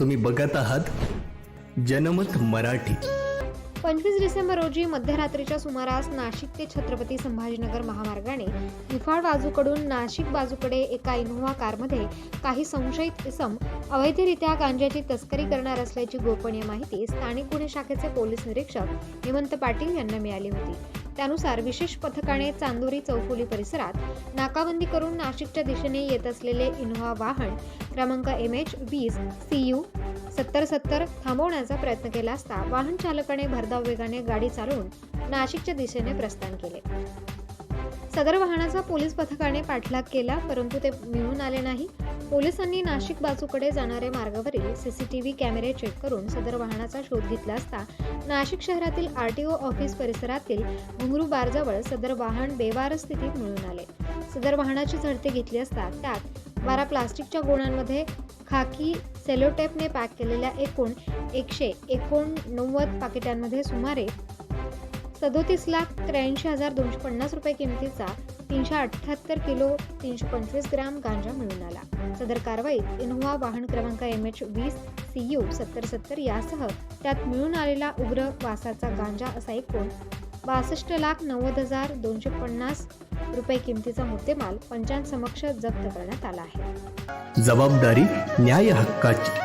तुम्ही बघत आहात जनमत मराठी. पंचवीस डिसेंबर रोजी मध्यरात्रीच्या सुमारास नाशिक ते छत्रपती संभाजीनगर महामार्गाने निफाड बाजूकडून नाशिक बाजूकडे एका इनोव्हा कारमध्ये काही संशयित इसम अवैधरित्या गांजाची तस्करी करणार असल्याची गोपनीय माहिती स्थानिक गुन्हे शाखेचे पोलीस निरीक्षक हेमंत पाटील यांना मिळाली होती. त्यानुसार विशेष पथकाने चांदोरी चौफुली परिसरात नाकाबंदी करून नाशिकच्या दिशेने येत असलेले इनोव्हा वाहन क्रमांक एम एच वीस सी यू सत्तर सत्तर थांबवण्याचा प्रयत्न केला असता वाहन चालकाने भरधाव वेगाने गाडी चालवून नाशिकच्या दिशेने प्रस्थान केले. सदर वाहनाचा पोलीस पथकाने पाठलाग केला परंतु ते मिळून आले नाही. पोलिसांनी नाशिक बाजूकडे जाणाऱ्या मार्गावरील सीसीटीव्ही कॅमेरे चेक करून सदर वाहनाचा शोध घेतला असता नाशिक शहरातील आरटीओ ऑफिस परिसरातील घुंगरू बारजवळ सदर वाहन बेवार स्थितीत मिळून आले. सदर वाहनाची झडती घेतली असता त्यात बारा प्लास्टिकच्या गोण्यांमध्ये खाकी सेलोटेपने पॅक केलेल्या एकूण एकशे एकोणनव्वद पाकिटांमध्ये सुमारे सदोतीस लाख त्र्याऐंशी हजार दोनशे पन्नास रुपये किमतीचा तीनशे अठ्ठ्याहत्तर किलो तीनशे पंचवीस ग्राम गांजा मिळून आला. सदर कारवाईत इनोव्हा वाहन क्रमांक एम एच वीस सी यू सत्तर सत्तर यासह त्यात मिळून आलेला उग्र वासाचा गांजा असा एकूण बासष्ट लाख नव्वद हजार दोनशे पन्नास रुपये किमतीचा मुद्देमाल पंचांसमक्ष जप्त करण्यात आला आहे. जबाबदारी न्याय हक्काची